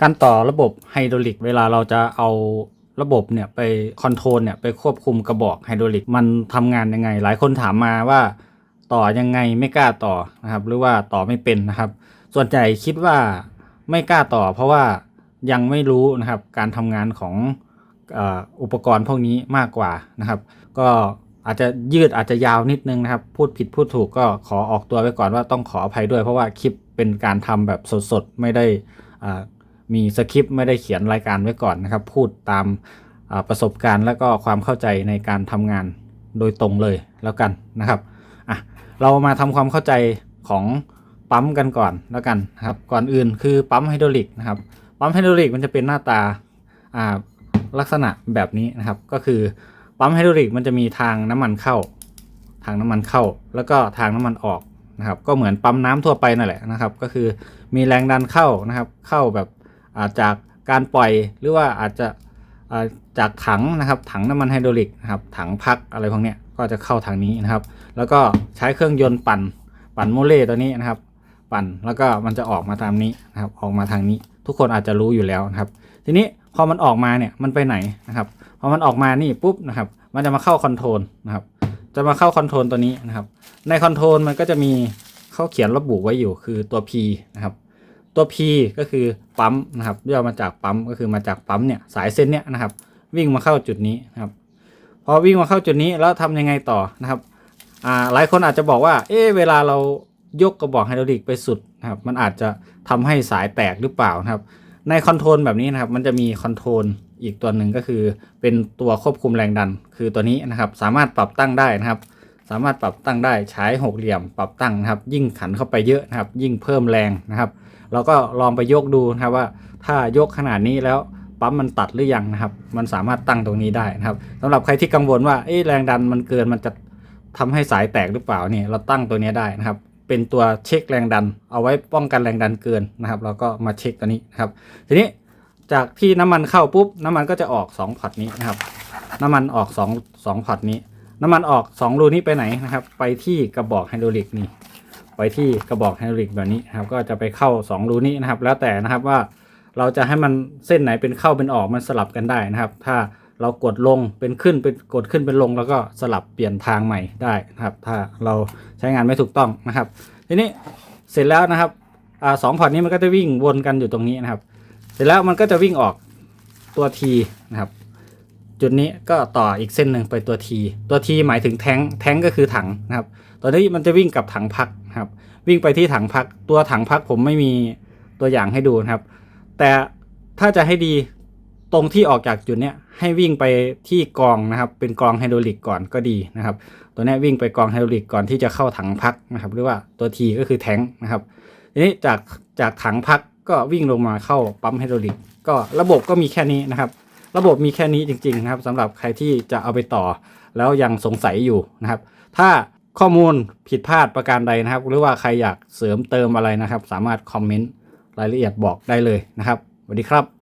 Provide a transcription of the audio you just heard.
การต่อระบบไฮดรอลิก เวลาเราจะเอาระบบเนี่ยไปคอนโทรลเนี่ยไปควบคุมกระบอกไฮดรอลิก มันทำงานยังไง หลายคนถามมาว่าต่อยังไงไม่กล้าต่อนะครับ หรือว่าต่อไม่เป็นนะครับ ส่วนใหญ่คิดว่าไม่กล้าต่อ เพราะว่ายังไม่รู้นะครับการทำงานของอ,อุปกรณ์พวกนี้มากกว่านะครับ ก็อาจจะยืดอาจจะยาวนิดนึงนะครับ พูดผิดพูดถูกก็ขอออกตัวไว้ก่อนว่าต้องขออภัยด้วย เพราะว่าคลิปเป็นการทำแบบสดๆ ไม่ได้อ่า มีสคริปต์ไม่ได้เขียนรายการไว้ก่อนนะครับ พูดตามประสบการณ์และก็ความเข้าใจในการทำงานโดยตรงเลยแล้วกันนะครับอะเรามาทำความเข้าใจของปั๊มกันก่อนแล้วกันครับก่อนอื่นคือปั๊มไฮดรอลิกนะครับปั๊มไฮดรอลิกมันจะเป็นหน้าตาอ่าลักษณะแบบนี้นะครับ ก็คือปั๊มไฮดรอลิกมันจะมีทางน้ำมันเข้า ทางน้ำมันเข้า แล้วก็ทางน้ำมันออกนะครับ ก็เหมือนปั๊มน้ำทั่วไปนั่นแหละนะครับ ก็คือมีแรงดันเข้านะครับ เข้าแบบาจากการปล่อยหรือว่าอาจจะาจากถังนะครับถังน้ำมันไฮดรอลิกนะครับถังพักอะไรพวกนี้ก็จะเข้าทางนี้นะครับ แล้วก็ใช้เครื่องยนต์ปั่นปั่นโมเลตัวนี้นะครับ ปั่นแล้วก็มันจะออกมาตามนี้นะครับออกมาทางนี้ ทุกคนอาจจะรู้อยู่แล้วนะครับ ทีนี้พอมันออกมาเนี่ยมันไปไหนนะครับพอมันออกมานี่ปุ๊บนะครับมันจะมาเข้าคอนโทรลนะครับจะมาเข้าคอนโทรลตัวนี้นะครับในคอนโทรลมันก็จะมีเขาเขียนระบุไว้อยู่คือตัว P นะครับ ตัว P ก็คือปั๊มนะครับย่อมาจากปั๊มก็คือมาจากปั๊มเนี่ยสายเส้นเนี่ยนะครับ วิ่งมาเข้าจุดนี้นะครับพอวิ่งมาเข้าจุดนี้แล้วทำยังไงต่อนะครับหลายคนอาจจะบอกว่า เอ๊เวลาเรายกกระบอกไฮดรอลิกไปสุดนะครับมันอาจจะทำให้สายแตกหรือเปล่านะครับ ในคอนโทรลแบบนี้นะครับ มันจะมีคอนโทรลอีกตัวหนึ่งก็คือเป็นตัวควบคุมแรงดัน คือตัวนี้นะครับ สามารถปรับตั้งได้นะครับ สามารถปรับตั้งได้ใช้หกเหลี่ยมปรับตั้งนะครับ ยิ่งขันเข้าไปเยอะนะครับ ยิ่งเพิ่มแรงนะครับ เราก็ลองไปยกดูนะครับว่าถ้ายกขนาดนี้แล้วปั๊มมันตัดหรือยังนะครับ มันสามารถตั้งตรงนี้ได้นะครับสำหรับใครที่กังวลว่าเอแรงดันมันเกินมันจะทำให้สายแตกหรือเปล่าเนี่ยเราตั้งตัวนี้ได้นะครับ เป็นตัวเช็คแรงดัน เอาไว้ป้องกันแรงดันเกินนะครับเราก็มาเช็คตัวนี้นะครับ ทีนี้จากที่น้ำมันเข้าปุ๊บน้ำมันก็จะออก2พอตนี้นะครับ น้ำมันออก2 2พอตนี้ น้ำมันออก 2 รูนี้ไปไหนนะครับ ไปที่กระบอกไฮดรอลิกนี่ ไปที่กระบอกไฮดรอลิกแบบนี้นะครับก็จะไปเข้า 2 รูนี้นะครับ แล้วแต่นะครับว่าเราจะให้มันเส้นไหนเป็นเข้าเป็นออกมันสลับกันได้นะครับ ถ้าเรากดลงเป็นขึ้นเป็นกดขึ้นเป็นลง แล้วก็สลับเปลี่ยนทางใหม่ได้นะครับ ถ้าเราใช้งานไม่ถูกต้องนะครับ ทีนี้เสร็จแล้วนะครับอสองพอร์ตนี้มันก็จะวิ่งวนกันอยู่ตรงนี้นะครับ เสร็จแล้วมันก็จะวิ่งออกตัว T นะครับ จุดนี้ก็ต่ออีกเส้นหนึ่งไปตัว T ตัว T หมายถึงแท้งแท้งก็คือถังนะครับตอนนี้มันจะวิ่งกับถังพักครับวิ่งไปที่ถังพัก ตัวถังพักผมไม่มีตัวอย่างให้ดูนะครับ แต่ถ้าจะให้ดีตรงที่ออกจากจุดเนี้ยให้วิ่งไปที่กองนะครับ เป็นกองไฮดรอลิกก่อนก็ดีนะครับ ตัวนี้วิ่งไปกองไฮดรอลิกก่อนที่จะเข้าถังพักนะครับ หรือว่าตัว T ก็คือแท้งนะครับทีนี้จากจากถังพักก็วิ่งลงมาเข้าปั๊มไฮดรอลิกก็ระบบก็มีแค่นี้นะครับ ระบบมีแค่นี้จริงๆนะครับสำหรับใครที่จะเอาไปต่อ แล้วยังสงสัยอยู่นะครับ ถ้าข้อมูลผิดพลาดประการใดนะครับ หรือว่าใครอยากเสริมเติมอะไรนะครับ สามารถคอมเมนต์รายละเอียดบอกได้เลยนะครับสวัสดีครับ